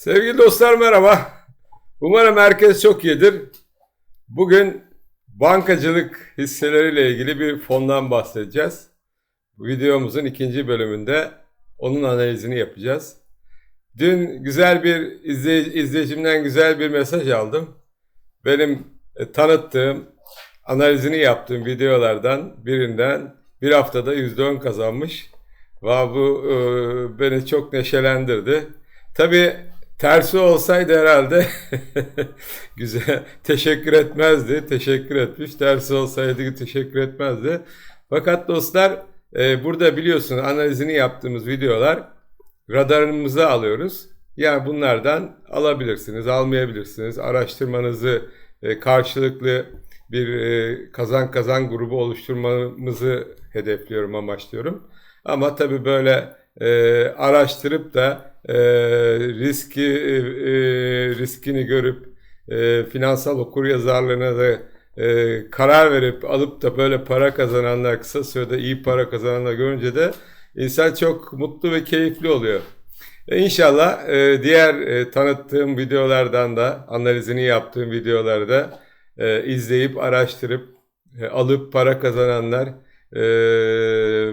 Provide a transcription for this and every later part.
Sevgili dostlar merhaba. Umarım herkes çok iyidir. Bugün bankacılık hisseleriyle ilgili bir fondan bahsedeceğiz. Videomuzun ikinci bölümünde onun analizini yapacağız. Dün güzel bir izley- izleyicimden güzel bir mesaj aldım. Benim e, tanıttığım, analizini yaptığım videolardan birinden bir haftada %10 kazanmış. Ve bu e, beni çok neşelendirdi. Tabii tersi olsaydı herhalde güzel teşekkür etmezdi. Teşekkür etmiş. Tersi olsaydı teşekkür etmezdi. Fakat dostlar e, burada biliyorsunuz analizini yaptığımız videolar radarımıza alıyoruz. Yani bunlardan alabilirsiniz, almayabilirsiniz. Araştırmanızı e, karşılıklı bir e, kazan kazan grubu oluşturmamızı hedefliyorum, amaçlıyorum. Ama tabii böyle e, araştırıp da e, riski e, riskini görüp e, finansal okuryazarlığına da e, karar verip alıp da böyle para kazananlar kısa sürede iyi para kazananlar görünce de insan çok mutlu ve keyifli oluyor. E, İnşallah e, diğer e, tanıttığım videolardan da analizini yaptığım videolarda e, izleyip araştırıp e, alıp para kazananlar e,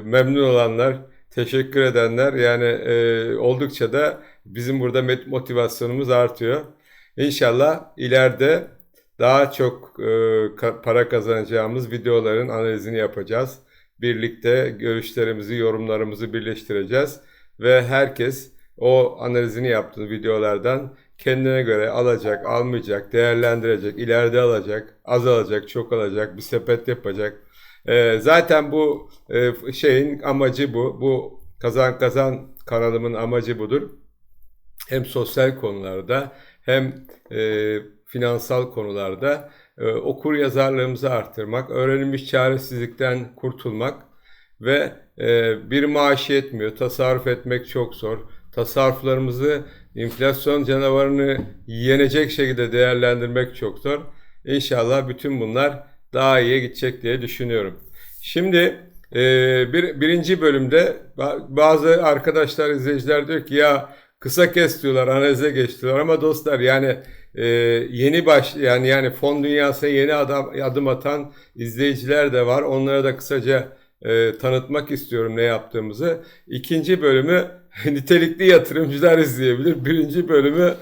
memnun olanlar teşekkür edenler yani e, oldukça da bizim burada motivasyonumuz artıyor. İnşallah ileride daha çok e, para kazanacağımız videoların analizini yapacağız. Birlikte görüşlerimizi, yorumlarımızı birleştireceğiz ve herkes o analizini yaptığı videolardan kendine göre alacak, almayacak, değerlendirecek, ileride alacak, az alacak, çok alacak, bir sepet yapacak. Ee, zaten bu e, şeyin amacı bu. Bu kazan kazan kanalımın amacı budur. Hem sosyal konularda hem e, finansal konularda e, okur yazarlığımızı arttırmak, öğrenilmiş çaresizlikten kurtulmak ve e, bir maaş yetmiyor. Tasarruf etmek çok zor. Tasarruflarımızı enflasyon canavarını yenecek şekilde değerlendirmek çok zor. İnşallah bütün bunlar daha iyiye gidecek diye düşünüyorum. Şimdi e, bir, birinci bölümde ba- bazı arkadaşlar, izleyiciler diyor ki ya kısa kes diyorlar, analize geç ama dostlar yani e, yeni baş yani yani fon dünyasına yeni adam, adım atan izleyiciler de var. Onlara da kısaca e, tanıtmak istiyorum ne yaptığımızı. İkinci bölümü nitelikli yatırımcılar izleyebilir. Birinci bölümü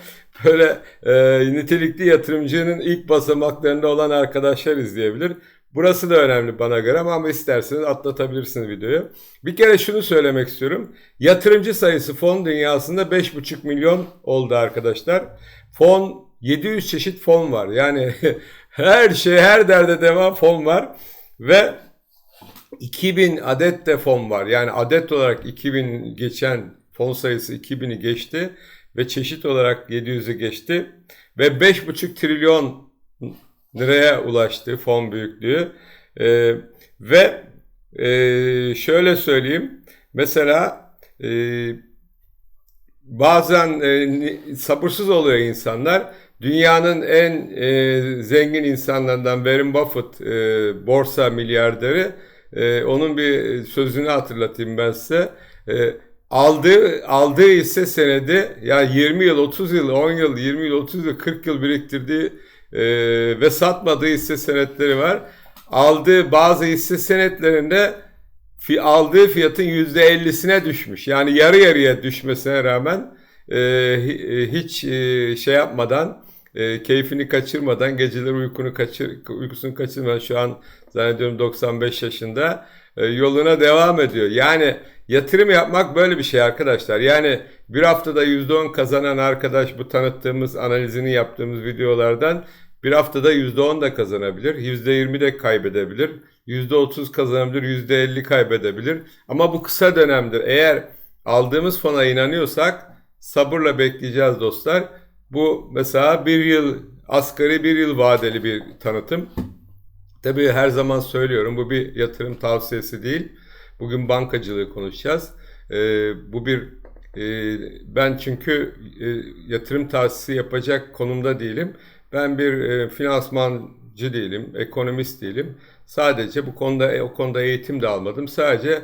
böyle e, nitelikli yatırımcının ilk basamaklarında olan arkadaşlar izleyebilir. Burası da önemli bana göre ama, isterseniz atlatabilirsiniz videoyu. Bir kere şunu söylemek istiyorum. Yatırımcı sayısı fon dünyasında 5,5 milyon oldu arkadaşlar. Fon 700 çeşit fon var. Yani her şey her derde devam fon var ve 2000 adet de fon var. Yani adet olarak 2000 geçen fon sayısı 2000'i geçti ve çeşit olarak 700'ü geçti ve 5,5 trilyon liraya ulaştı fon büyüklüğü. Ee, ve e, şöyle söyleyeyim mesela e, bazen e, sabırsız oluyor insanlar. Dünyanın en e, zengin insanlarından Warren Buffett e, borsa milyarderi e, onun bir sözünü hatırlatayım ben size. E, aldığı aldığı hisse senedi yani 20 yıl, 30 yıl, 10 yıl, 20 yıl, 30 yıl, 40 yıl biriktirdiği e, ve satmadığı hisse senetleri var. Aldığı bazı hisse senetlerinde fi, aldığı fiyatın %50'sine düşmüş. Yani yarı yarıya düşmesine rağmen e, hi- hiç e, şey yapmadan e, keyfini kaçırmadan geceleri uykunu kaçır uykusunu kaçırmadan şu an zannediyorum 95 yaşında e, yoluna devam ediyor. Yani yatırım yapmak böyle bir şey arkadaşlar. Yani bir haftada %10 kazanan arkadaş bu tanıttığımız analizini yaptığımız videolardan bir haftada %10 da kazanabilir, %20 de kaybedebilir, %30 kazanabilir, %50 kaybedebilir. Ama bu kısa dönemdir. Eğer aldığımız fona inanıyorsak sabırla bekleyeceğiz dostlar. Bu mesela bir yıl asgari bir yıl vadeli bir tanıtım. Tabii her zaman söylüyorum bu bir yatırım tavsiyesi değil. Bugün bankacılığı konuşacağız. Ee, bu bir e, ben çünkü e, yatırım tavsiyesi yapacak konumda değilim. Ben bir e, finansmancı değilim, ekonomist değilim. Sadece bu konuda o konuda eğitim de almadım. Sadece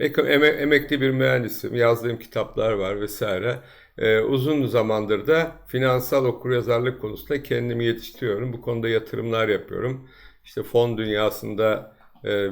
emekli bir mühendisim. Yazdığım kitaplar var vesaire. e, uzun zamandır da finansal okuryazarlık konusunda kendimi yetiştiriyorum. Bu konuda yatırımlar yapıyorum. İşte fon dünyasında e,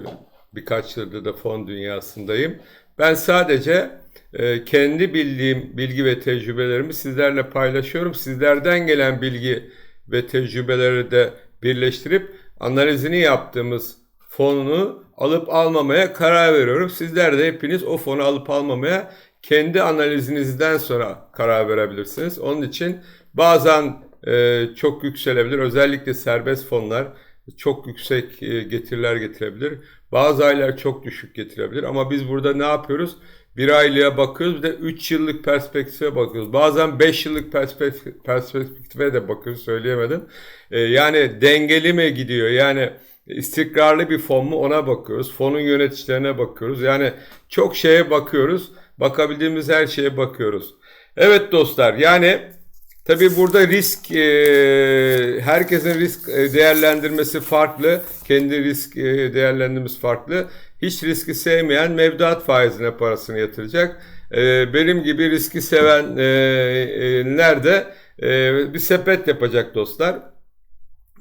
birkaç yıldır da fon dünyasındayım. Ben sadece e, kendi bildiğim bilgi ve tecrübelerimi sizlerle paylaşıyorum. Sizlerden gelen bilgi ve tecrübeleri de birleştirip analizini yaptığımız fonunu alıp almamaya karar veriyorum. Sizler de hepiniz o fonu alıp almamaya kendi analizinizden sonra karar verebilirsiniz. Onun için bazen e, çok yükselebilir. Özellikle serbest fonlar çok yüksek e, getiriler getirebilir. Bazı aylar çok düşük getirebilir. Ama biz burada ne yapıyoruz? Bir aylığa bakıyoruz bir de 3 yıllık perspektife bakıyoruz. Bazen 5 yıllık perspektif, perspektife de bakıyoruz söyleyemedim. E, yani dengeli mi gidiyor? Yani istikrarlı bir fon mu ona bakıyoruz. Fonun yöneticilerine bakıyoruz. Yani çok şeye bakıyoruz. Bakabildiğimiz her şeye bakıyoruz. Evet dostlar yani tabi burada risk e, herkesin risk e, değerlendirmesi farklı. Kendi risk e, değerlendirmesi farklı. Hiç riski sevmeyen mevduat faizine parasını yatıracak. Benim gibi riski sevenler de bir sepet yapacak dostlar.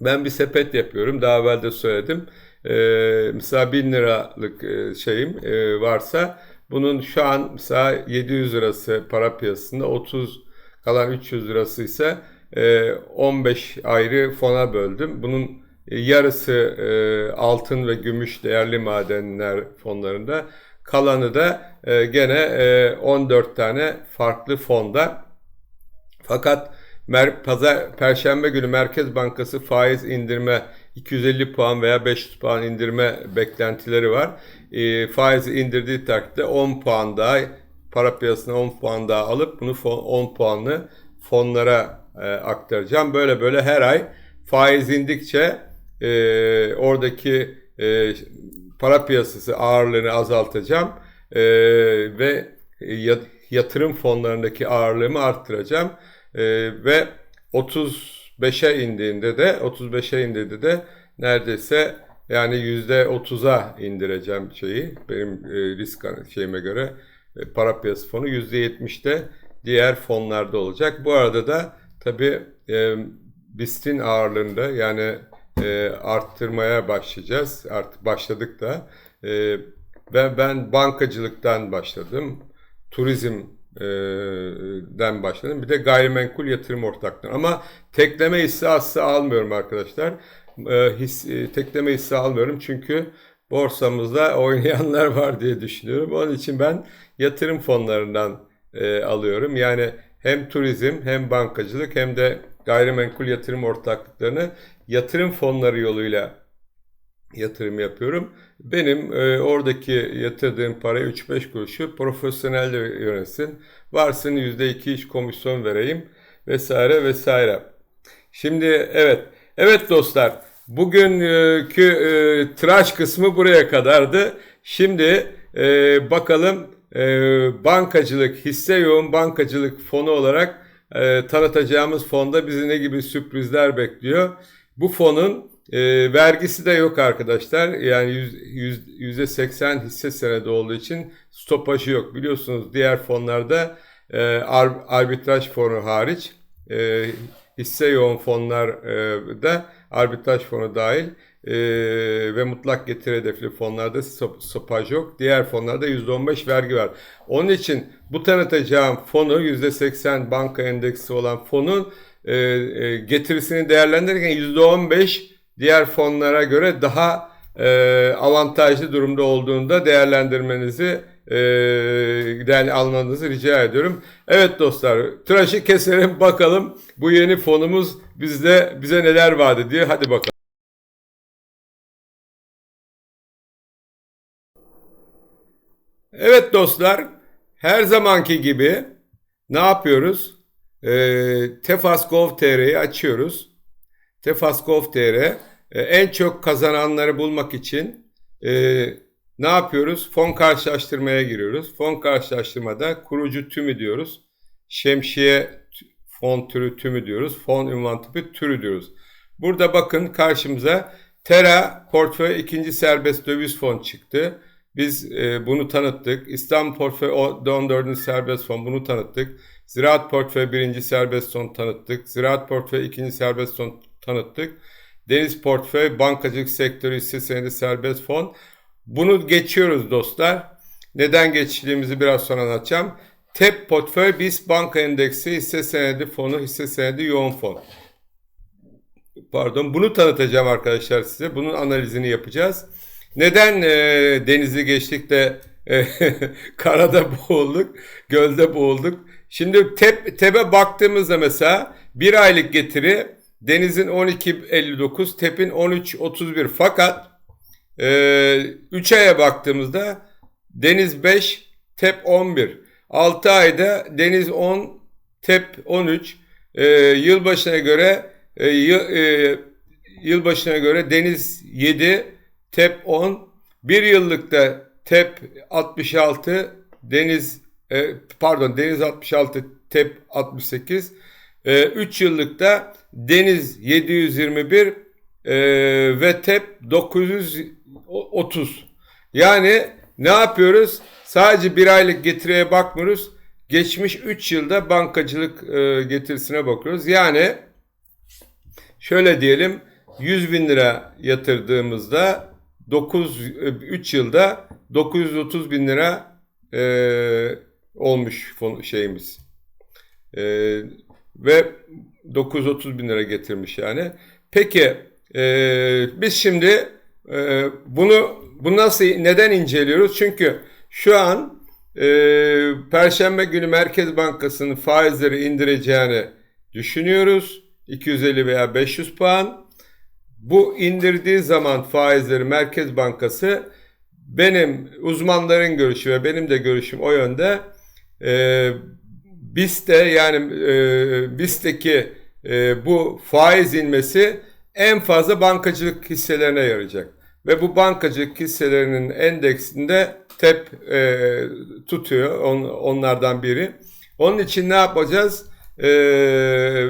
Ben bir sepet yapıyorum. Daha evvel de söyledim. Mesela 1000 liralık şeyim varsa bunun şu an mesela 700 lirası para piyasasında 30 kalan 300 lirası ise e, 15 ayrı fona böldüm. Bunun yarısı e, altın ve gümüş değerli madenler fonlarında. Kalanı da e, gene e, 14 tane farklı fonda. Fakat Pazar Perşembe günü Merkez Bankası faiz indirme 250 puan veya 500 puan indirme beklentileri var. E, faizi indirdiği takdirde 10 puan daha para piyasasına 10 puan daha alıp bunu fon, 10 puanlı fonlara e, aktaracağım. Böyle böyle her ay faiz indikçe e, oradaki e, para piyasası ağırlığını azaltacağım e, ve yatırım fonlarındaki ağırlığımı arttıracağım. E, ve 35'e indiğinde de 35'e indiğinde de neredeyse yani %30'a indireceğim şeyi benim e, risk şeyime göre para piyasası fonu %70'de diğer fonlarda olacak. Bu arada da tabii e, BIST'in ağırlığında yani e, arttırmaya başlayacağız. Artık başladık da. E, ve ben bankacılıktan başladım. Turizm den başladım. Bir de gayrimenkul yatırım ortaklığı. Ama tekleme hisse asla almıyorum arkadaşlar. His, tekleme hisse almıyorum çünkü borsamızda oynayanlar var diye düşünüyorum. Onun için ben yatırım fonlarından alıyorum. Yani hem turizm hem bankacılık hem de gayrimenkul yatırım ortaklıklarını yatırım fonları yoluyla yatırım yapıyorum. Benim e, oradaki yatırdığım para 3-5 kuruşu profesyonel yönetsin. Varsın %2 iş komisyon vereyim vesaire vesaire. Şimdi evet. Evet dostlar. Bugünkü e, tıraş kısmı buraya kadardı. Şimdi e, bakalım e, bankacılık, hisse yoğun bankacılık fonu olarak e, tanıtacağımız fonda bizi ne gibi sürprizler bekliyor. Bu fonun e, vergisi de yok arkadaşlar. Yani yüzde 80 hisse senedi olduğu için stopajı yok. Biliyorsunuz diğer fonlarda e, arbitraj fonu hariç e, hisse yoğun fonlarda e, arbitraj fonu dahil e, ve mutlak getiri hedefli fonlarda stopaj yok. Diğer fonlarda %15 vergi var. Onun için bu tanıtacağım fonu %80 banka endeksi olan fonun e, e, getirisini değerlendirirken %15 diğer fonlara göre daha e, avantajlı durumda olduğunda değerlendirmenizi e, değerli almanızı rica ediyorum. Evet dostlar tıraşı keselim bakalım bu yeni fonumuz bizde bize neler vaat ediyor. Hadi bakalım. Evet dostlar her zamanki gibi ne yapıyoruz? E, Tefas Gov.tr'yi açıyoruz. Tefas.gov.tr e, en çok kazananları bulmak için e, ne yapıyoruz? Fon karşılaştırmaya giriyoruz. Fon karşılaştırmada kurucu tümü diyoruz. Şemsiye fon türü tümü diyoruz. Fon ünvan tipi türü diyoruz. Burada bakın karşımıza Terra portföy ikinci serbest döviz fon çıktı. Biz e, bunu tanıttık. İstanbul Portföy 14. serbest fon bunu tanıttık. Ziraat Portföy 1. serbest fon tanıttık. Ziraat Portföy 2. serbest fon tanıttık. Deniz Portföy, bankacılık sektörü hisse senedi serbest fon. Bunu geçiyoruz dostlar. Neden geçtiğimizi biraz sonra anlatacağım. TEP portföy BIST banka endeksi hisse senedi fonu hisse senedi yoğun fon. Pardon bunu tanıtacağım arkadaşlar size. Bunun analizini yapacağız. Neden e, denizi geçtik de e, karada boğulduk, gölde boğulduk? Şimdi TEP, TEP'e baktığımızda mesela bir aylık getiri denizin 12.59, TEP'in 13.31 fakat e, 3 aya baktığımızda deniz 5, TEP 11. 6 ayda deniz 10, TEP 13. E, yılbaşına göre e, e, yılbaşına göre deniz 7, TEP 10. Bir yıllıkta TEP 66, deniz e, pardon deniz 66, TEP 68. 3 e, yıllıkta deniz 721 e, ve TEP 930. Yani ne yapıyoruz? Sadece bir aylık getiriye bakmıyoruz. Geçmiş 3 yılda bankacılık e, getirisine bakıyoruz. Yani şöyle diyelim 100 bin lira yatırdığımızda 9 3 yılda 930 bin lira e, olmuş şeyimiz. E, ve 930 bin lira getirmiş yani. Peki e, biz şimdi e, bunu bu nasıl neden inceliyoruz? Çünkü şu an e, Perşembe günü Merkez Bankası'nın faizleri indireceğini düşünüyoruz. 250 veya 500 puan. Bu indirdiği zaman faizleri Merkez Bankası benim uzmanların görüşü ve benim de görüşüm o yönde. E, BIST'te yani e, BIST'teki e, bu faiz inmesi en fazla bankacılık hisselerine yarayacak. Ve bu bankacılık hisselerinin endeksinde TEP e, tutuyor on, onlardan biri. Onun için ne yapacağız? E,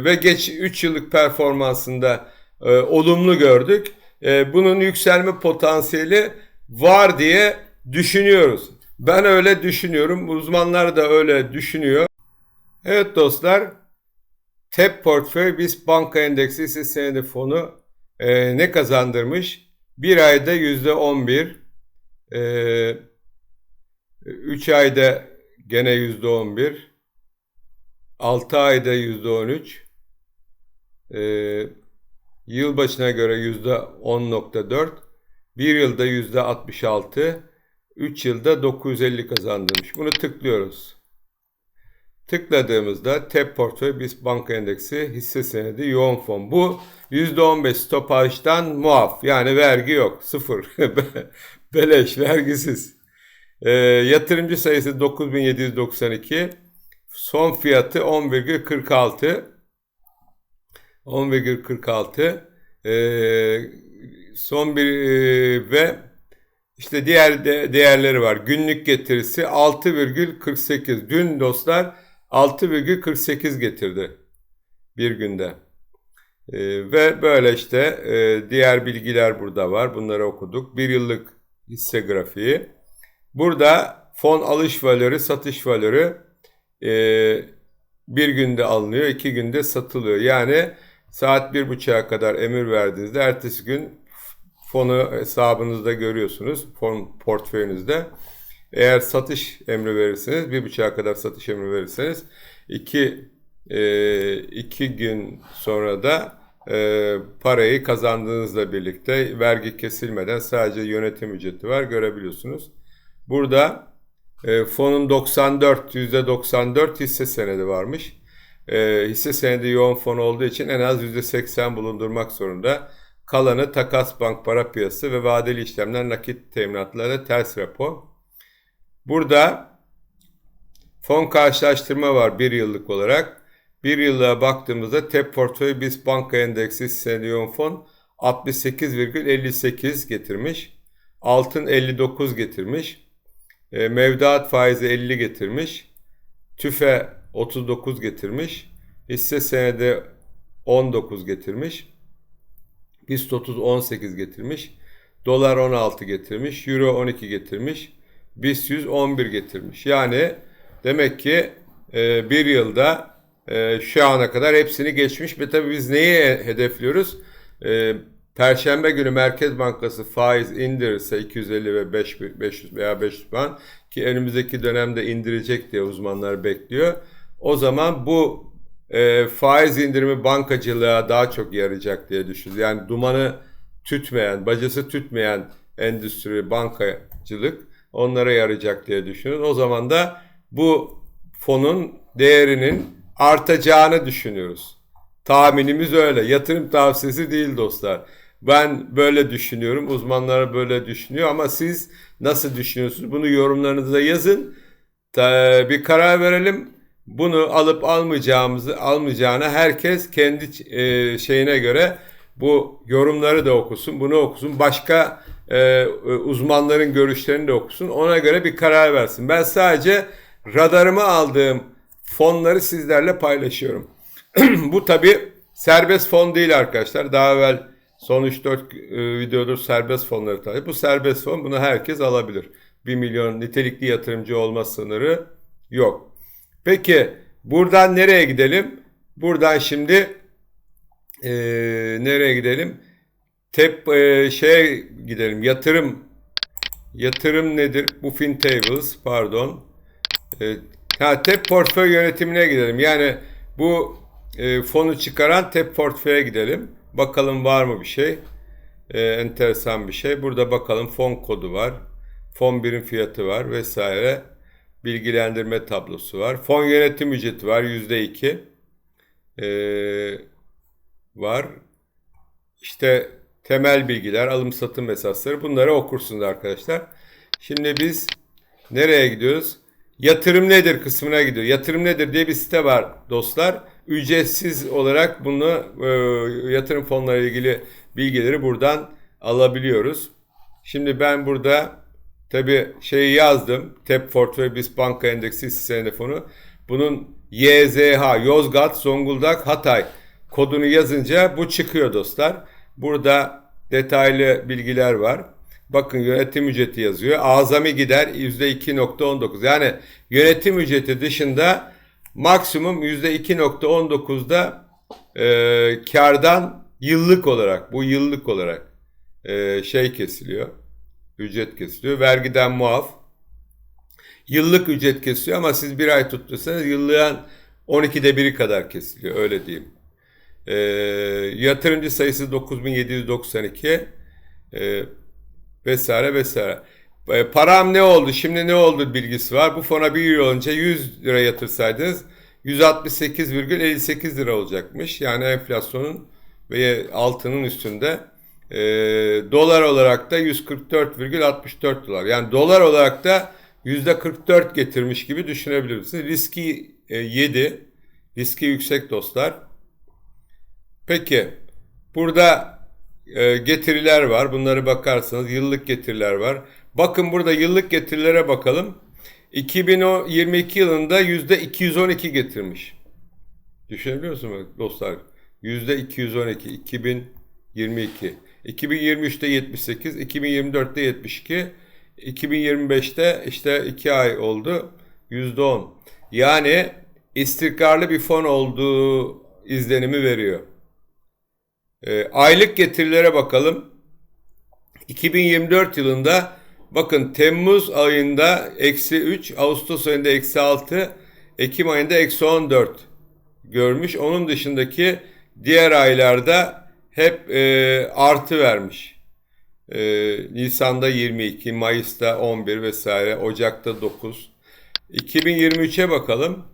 ve geç 3 yıllık performansında e, olumlu gördük. E, bunun yükselme potansiyeli var diye düşünüyoruz. Ben öyle düşünüyorum. Uzmanlar da öyle düşünüyor. Evet dostlar. TEP portföy BIST banka endeksi hisse senedi fonu e, ne kazandırmış? Bir ayda yüzde on bir, e, üç ayda gene yüzde on bir, altı ayda yüzde on üç, e, yıl başına göre yüzde on nokta dört, bir yılda yüzde altmış altı, üç yılda 950 kazandırmış. Bunu tıklıyoruz. Tıkladığımızda TEP portföy BIST banka endeksi hisse senedi yoğun fon. Bu %15 stopajdan muaf. Yani vergi yok. Sıfır. Beleş, vergisiz. E, yatırımcı sayısı 9792. Son fiyatı 10,46. 10,46. E, son bir e, ve işte diğer de, değerleri var. Günlük getirisi 6,48. Dün dostlar 6,48 getirdi bir günde. E, ve böyle işte e, diğer bilgiler burada var. Bunları okuduk. Bir yıllık hisse grafiği. Burada fon alış valörü, satış valörü e, bir günde alınıyor, iki günde satılıyor. Yani saat bir buçuğa kadar emir verdiğinizde ertesi gün fonu hesabınızda görüyorsunuz, fon portföyünüzde. Eğer satış emri verirseniz, bir buçuğa kadar satış emri verirseniz iki, e, iki gün sonra da e, parayı kazandığınızla birlikte vergi kesilmeden sadece yönetim ücreti var görebiliyorsunuz. Burada e, fonun 94, %94 hisse senedi varmış. E, hisse senedi yoğun fon olduğu için en az %80 bulundurmak zorunda. Kalanı takas bank para piyasası ve vadeli işlemler nakit teminatları ters repo. Burada fon karşılaştırma var bir yıllık olarak. Bir yıllığa baktığımızda TEP portföy BIST banka endeksi senediyon fon 68,58 getirmiş. Altın 59 getirmiş. E, mevduat faizi 50 getirmiş. TÜFE 39 getirmiş. Hisse senedi 19 getirmiş. BIST 30 18 getirmiş. Dolar 16 getirmiş. Euro 12 getirmiş. BIST 100 11 getirmiş. Yani demek ki e, bir yılda e, şu ana kadar hepsini geçmiş ve tabii biz neyi hedefliyoruz? E, Perşembe günü Merkez Bankası faiz indirirse 250 ve 5, 500 veya 500 puan ki önümüzdeki dönemde indirecek diye uzmanlar bekliyor. O zaman bu e, faiz indirimi bankacılığa daha çok yarayacak diye düşünüyoruz. Yani dumanı tütmeyen, bacası tütmeyen endüstri, bankacılık onlara yarayacak diye düşünüyoruz. O zaman da bu fonun değerinin artacağını düşünüyoruz. Tahminimiz öyle. Yatırım tavsiyesi değil dostlar. Ben böyle düşünüyorum. Uzmanlar böyle düşünüyor ama siz nasıl düşünüyorsunuz? Bunu yorumlarınıza yazın. Bir karar verelim. Bunu alıp almayacağımızı almayacağına herkes kendi e, şeyine göre bu yorumları da okusun, bunu okusun. Başka e, uzmanların görüşlerini de okusun. Ona göre bir karar versin. Ben sadece radarıma aldığım fonları sizlerle paylaşıyorum. bu tabi serbest fon değil arkadaşlar. Daha evvel son 3-4 e, videodur serbest fonları tabi. Bu serbest fon bunu herkes alabilir. 1 milyon nitelikli yatırımcı olma sınırı yok. Peki buradan nereye gidelim? Buradan şimdi e, nereye gidelim? Tep e, şeye gidelim. Yatırım yatırım nedir? Bu FinTables pardon. E, ha TEP portföy yönetimine gidelim. Yani bu e, fonu çıkaran TEP portföye gidelim. Bakalım var mı bir şey? E, enteresan bir şey. Burada bakalım fon kodu var. Fon birim fiyatı var vesaire. Bilgilendirme tablosu var. Fon yönetim ücreti var. Yüzde iki. E, var. İşte temel bilgiler, alım satım esasları bunları okursunuz arkadaşlar. Şimdi biz nereye gidiyoruz? Yatırım nedir kısmına gidiyor. Yatırım nedir diye bir site var dostlar. Ücretsiz olarak bunu e, yatırım fonları ilgili bilgileri buradan alabiliyoruz. Şimdi ben burada tabi şeyi yazdım. TEP Portföy BIST Banka Endeksi hisse fonu. Bunun YZH Yozgat, Zonguldak, Hatay kodunu yazınca bu çıkıyor dostlar. Burada detaylı bilgiler var. Bakın yönetim ücreti yazıyor. Azami gider %2.19. Yani yönetim ücreti dışında maksimum %2.19'da e, kardan yıllık olarak bu yıllık olarak e, şey kesiliyor. Ücret kesiliyor. Vergiden muaf. Yıllık ücret kesiliyor ama siz bir ay tuttursanız yıllığın 12'de biri kadar kesiliyor. Öyle diyeyim. E, yatırımcı sayısı 9792 e, vesaire vesaire. E, param ne oldu? Şimdi ne oldu bilgisi var. Bu fona bir yıl önce 100 lira yatırsaydınız 168,58 lira olacakmış. Yani enflasyonun ve altının üstünde. E, dolar olarak da 144,64 dolar. Yani dolar olarak da %44 getirmiş gibi düşünebilirsiniz. Riski e, 7. Riski yüksek dostlar. Peki burada e, getiriler var. Bunları bakarsanız yıllık getiriler var. Bakın burada yıllık getirilere bakalım. 2022 yılında yüzde 212 getirmiş. Düşünebiliyor musunuz dostlar? Yüzde 212. 2022. 2023'te 78. 2024'te 72. 2025'te işte 2 ay oldu. Yüzde 10. Yani istikrarlı bir fon olduğu izlenimi veriyor. E, aylık getirilere bakalım. 2024 yılında bakın Temmuz ayında eksi 3, Ağustos ayında eksi 6, Ekim ayında eksi 14 görmüş. Onun dışındaki diğer aylarda hep e, artı vermiş. E, Nisan'da 22, Mayıs'ta 11 vesaire, Ocak'ta 9. 2023'e bakalım.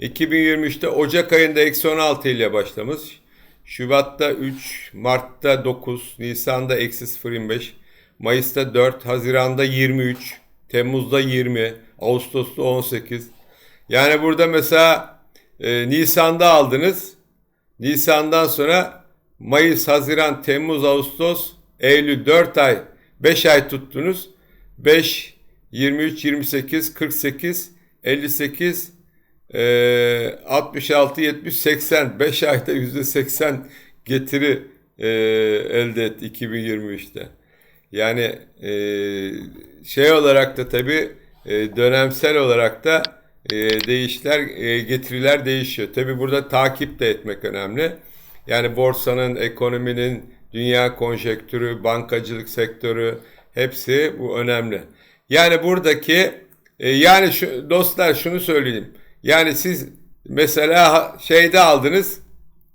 2023'te Ocak ayında eksi 16 ile başlamış. Şubat'ta 3, Mart'ta 9, Nisan'da eksi 0.25, Mayıs'ta 4, Haziran'da 23, Temmuz'da 20, Ağustos'ta 18. Yani burada mesela e, Nisan'da aldınız. Nisan'dan sonra Mayıs, Haziran, Temmuz, Ağustos, Eylül 4 ay, 5 ay tuttunuz. 5, 23, 28, 48, 58, e, 66, 70, 80, 5 ayda %80 getiri e, elde etti 2023'te. Yani e, şey olarak da tabii e, dönemsel olarak da e, değişler, e, getiriler değişiyor. Tabi burada takip de etmek önemli. Yani borsanın, ekonominin, dünya konjektürü, bankacılık sektörü hepsi bu önemli. Yani buradaki e, yani şu, dostlar şunu söyleyeyim. Yani siz mesela şeyde aldınız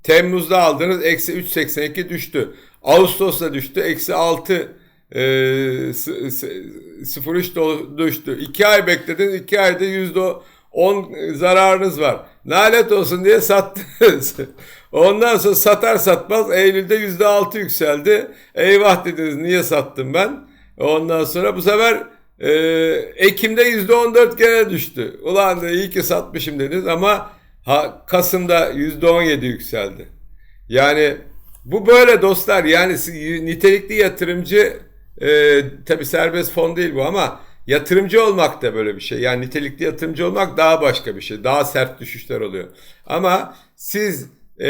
Temmuz'da aldınız eksi 3.82 düştü. Ağustos'ta düştü eksi 6 e, 0.3 düştü. 2 ay beklediniz 2 ayda yüzde 10 zararınız var. Nalet olsun diye sattınız. Ondan sonra satar satmaz Eylül'de yüzde 6 yükseldi. Eyvah dediniz niye sattım ben? Ondan sonra bu sefer e, Ekim'de yüzde 14 gene düştü. Ulan iyi ki satmışım dediniz ama ha, Kasım'da yüzde 17 yükseldi. Yani bu böyle dostlar yani nitelikli yatırımcı e, tabi serbest fon değil bu ama yatırımcı olmak da böyle bir şey. Yani nitelikli yatırımcı olmak daha başka bir şey. Daha sert düşüşler oluyor. Ama siz e,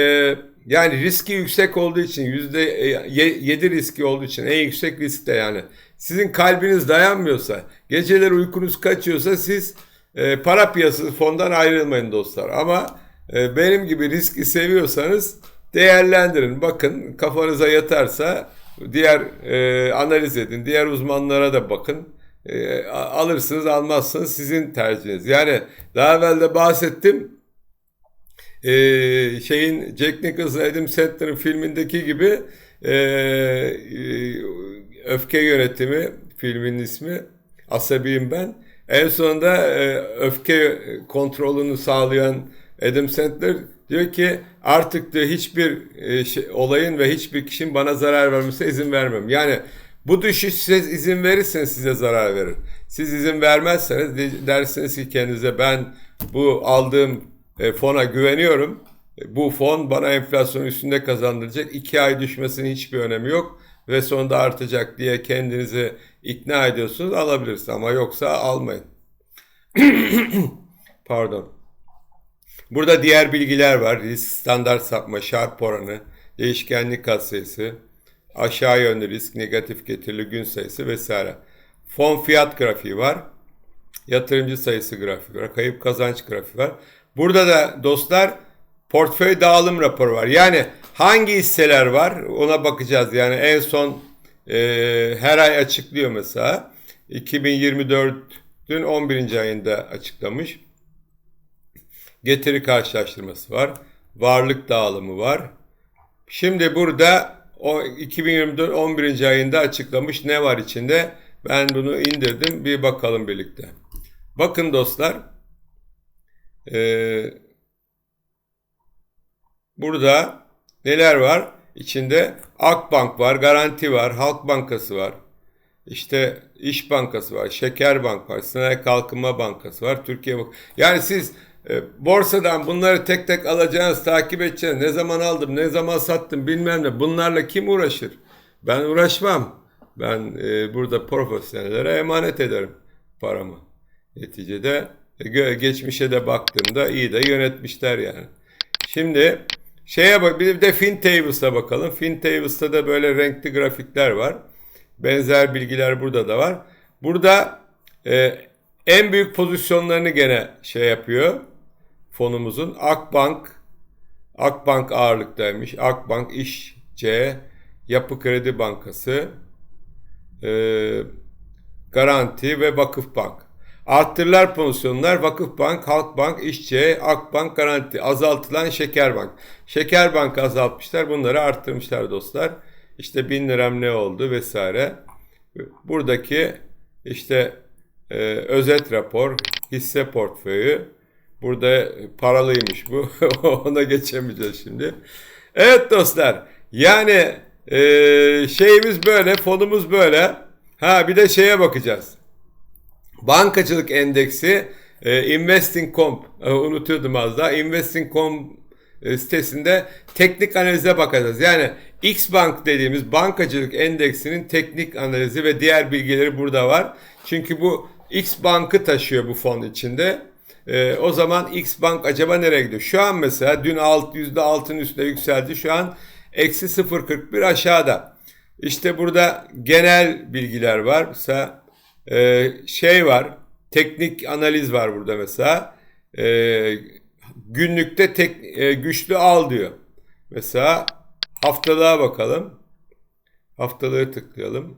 yani riski yüksek olduğu için yüzde yedi riski olduğu için en yüksek riskte yani sizin kalbiniz dayanmıyorsa geceleri uykunuz kaçıyorsa siz e, para piyasası fondan ayrılmayın dostlar. Ama e, benim gibi riski seviyorsanız değerlendirin. Bakın kafanıza yatarsa diğer e, analiz edin. Diğer uzmanlara da bakın. E, alırsınız almazsınız sizin tercihiniz. Yani daha evvel de bahsettim. E, şeyin Jack Nicholson Adam Sandler'ın filmindeki gibi e, e, öfke yönetimi filmin ismi Asabiyim ben. En sonunda e, öfke kontrolünü sağlayan Adam Sandler diyor ki artık diyor hiçbir e, şey, olayın ve hiçbir kişinin bana zarar vermesine izin vermem. Yani bu düşüş siz izin verirseniz size zarar verir. Siz izin vermezseniz dersiniz ki kendinize ben bu aldığım e, fona güveniyorum. E, bu fon bana enflasyon üstünde kazandıracak. iki ay düşmesinin hiçbir önemi yok ve sonunda artacak diye kendinizi ikna ediyorsunuz alabilirsiniz ama yoksa almayın. Pardon. Burada diğer bilgiler var. Risk standart sapma, şarp oranı, değişkenlik katsayısı, aşağı yönlü risk, negatif getirili gün sayısı vesaire. Fon fiyat grafiği var. Yatırımcı sayısı grafiği var. Kayıp kazanç grafiği var. Burada da dostlar portföy dağılım raporu var. Yani hangi hisseler var ona bakacağız. Yani en son e, her ay açıklıyor mesela. 2024'ün 11. ayında açıklamış. Getiri karşılaştırması var. Varlık dağılımı var. Şimdi burada o 2024 11. ayında açıklamış ne var içinde? Ben bunu indirdim. Bir bakalım birlikte. Bakın dostlar. Ee, burada neler var? İçinde Akbank var, Garanti var, Halk Bankası var. İşte İş Bankası var, Şeker Bank var, Sanayi Kalkınma Bankası var, Türkiye Bank. Yani siz e, borsadan bunları tek tek alacağınız, takip edeceğiniz. Ne zaman aldım, ne zaman sattım bilmem ne. Bunlarla kim uğraşır? Ben uğraşmam. Ben e, burada profesyonellere emanet ederim paramı. Neticede e, geçmişe de baktığımda iyi de yönetmişler yani. Şimdi şeye bak bir de FinTables'a bakalım. FinTables'ta da böyle renkli grafikler var. Benzer bilgiler burada da var. Burada e, en büyük pozisyonlarını gene şey yapıyor fonumuzun Akbank Akbank ağırlıktaymış. Akbank İşçe Yapı Kredi Bankası e, Garanti ve Vakıfbank. Arttırılar pozisyonlar Vakıfbank, Halkbank, İşçe, Akbank, Garanti. Azaltılan Şekerbank. Şekerbank azaltmışlar. Bunları arttırmışlar dostlar. İşte bin liram ne oldu vesaire. Buradaki işte e, özet rapor, hisse portföyü, Burada paralıymış bu. Ona geçemeyeceğiz şimdi. Evet dostlar. Yani e, şeyimiz böyle, fonumuz böyle. Ha bir de şeye bakacağız. Bankacılık endeksi e, Investing.com e, unutuyordum az daha. Investing.com e, sitesinde teknik analize bakacağız. Yani X Bank dediğimiz bankacılık endeksinin teknik analizi ve diğer bilgileri burada var. Çünkü bu X Bank'ı taşıyor bu fon içinde. E, o zaman X Bank acaba nereye gidiyor? Şu an mesela dün alt, %6'ın üstüne yükseldi. Şu an eksi 0.41 aşağıda. İşte burada genel bilgiler var. Mesela e, şey var. teknik analiz var burada mesela. Ee, günlükte tek, e, güçlü al diyor. Mesela haftalığa bakalım. Haftalığı tıklayalım.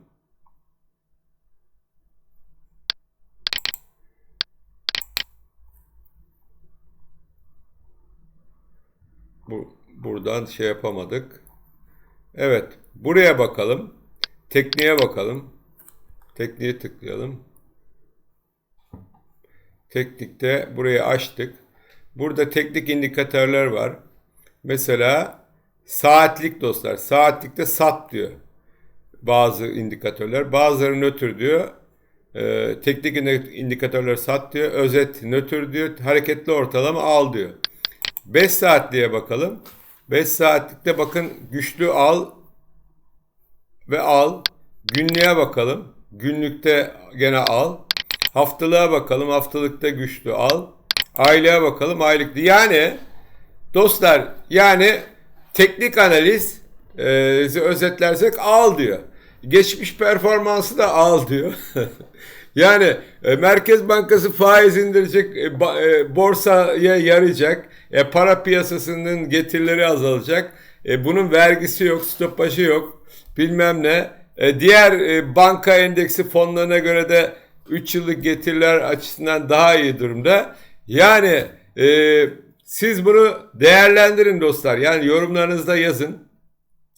Bu buradan şey yapamadık. Evet, buraya bakalım. Tekniğe bakalım. Tekniğe tıklayalım. Teknikte burayı açtık. Burada teknik indikatörler var. Mesela saatlik dostlar. Saatlikte sat diyor. Bazı indikatörler. Bazıları nötr diyor. Ee, teknik indikatörler sat diyor. Özet nötr diyor. Hareketli ortalama al diyor. 5 saatliğe bakalım. 5 saatlikte bakın güçlü al ve al. Günlüğe bakalım. Günlükte gene al. Haftalığa bakalım. Haftalıkta güçlü al. Aylığa bakalım. Aylıkta. Yani dostlar yani teknik analiz e, özetlersek al diyor. Geçmiş performansı da al diyor. yani e, Merkez Bankası faiz indirecek, e, ba, e, borsaya yarayacak, e, para piyasasının getirileri azalacak. E, bunun vergisi yok, stopajı yok, bilmem ne. E, diğer e, banka endeksi fonlarına göre de 3 yıllık getiriler açısından daha iyi durumda. Yani e, siz bunu değerlendirin dostlar. Yani yorumlarınızda yazın.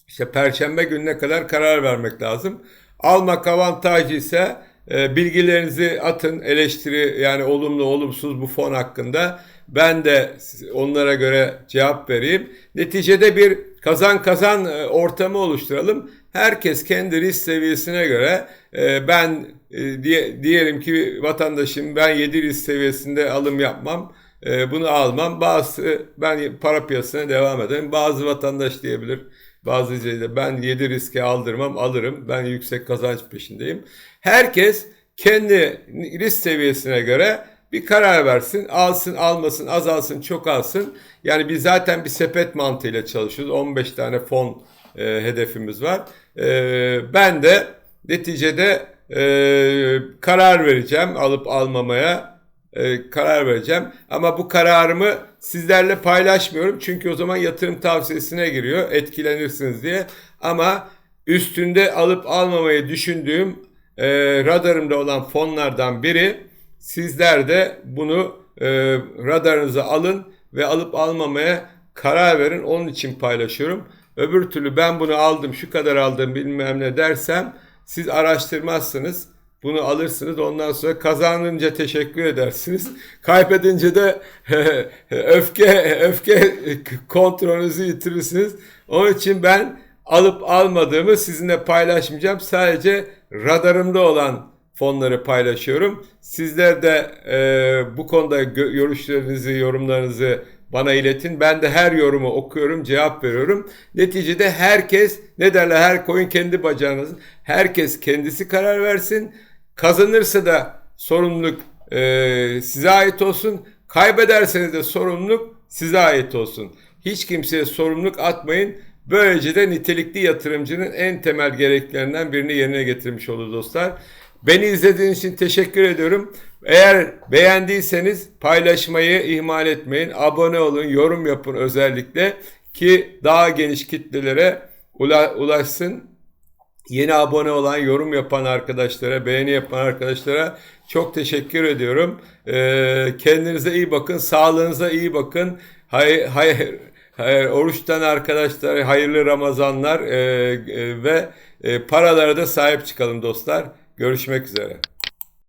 İşte perşembe gününe kadar karar vermek lazım. Almak avantajı ise e, bilgilerinizi atın eleştiri yani olumlu olumsuz bu fon hakkında. Ben de onlara göre cevap vereyim. Neticede bir kazan kazan e, ortamı oluşturalım. Herkes kendi risk seviyesine göre e, ben e, diye, diyelim ki vatandaşım ben 7 risk seviyesinde alım yapmam. E, bunu almam. Bazı ben para piyasasına devam ederim. Bazı vatandaş diyebilir. Bazı izleyiciler ben 7 riske aldırmam alırım. Ben yüksek kazanç peşindeyim. Herkes kendi risk seviyesine göre bir karar versin. Alsın, almasın, azalsın, çok alsın. Yani biz zaten bir sepet mantığıyla çalışıyoruz. 15 tane fon e, hedefimiz var. E, ben de neticede e, karar vereceğim alıp almamaya e, karar vereceğim. Ama bu kararımı sizlerle paylaşmıyorum. Çünkü o zaman yatırım tavsiyesine giriyor. Etkilenirsiniz diye. Ama üstünde alıp almamayı düşündüğüm e, radarımda olan fonlardan biri. Sizler de bunu e, radarınıza alın ve alıp almamaya karar verin. Onun için paylaşıyorum. Öbür türlü ben bunu aldım, şu kadar aldım bilmem ne dersem siz araştırmazsınız. Bunu alırsınız ondan sonra kazanınca teşekkür edersiniz. Kaybedince de öfke öfke kontrolünüzü yitirirsiniz. Onun için ben alıp almadığımı sizinle paylaşmayacağım. Sadece radarımda olan fonları paylaşıyorum. Sizler de e, bu konuda görüşlerinizi, yorumlarınızı bana iletin. Ben de her yorumu okuyorum, cevap veriyorum. Neticede herkes ne derler her koyun kendi bacağınız. Herkes kendisi karar versin. Kazanırsa da sorumluluk e, size ait olsun. Kaybederseniz de sorumluluk size ait olsun. Hiç kimseye sorumluluk atmayın. Böylece de nitelikli yatırımcının en temel gereklerinden birini yerine getirmiş olur dostlar. Beni izlediğiniz için teşekkür ediyorum. Eğer beğendiyseniz paylaşmayı ihmal etmeyin. Abone olun, yorum yapın özellikle ki daha geniş kitlelere ulaşsın. Yeni abone olan, yorum yapan arkadaşlara, beğeni yapan arkadaşlara çok teşekkür ediyorum. Ee, kendinize iyi bakın, sağlığınıza iyi bakın. Hayır, hayır, hayır oruçtan arkadaşlar hayırlı Ramazanlar ee, e, ve e, paralara da sahip çıkalım dostlar. Görüşmek üzere.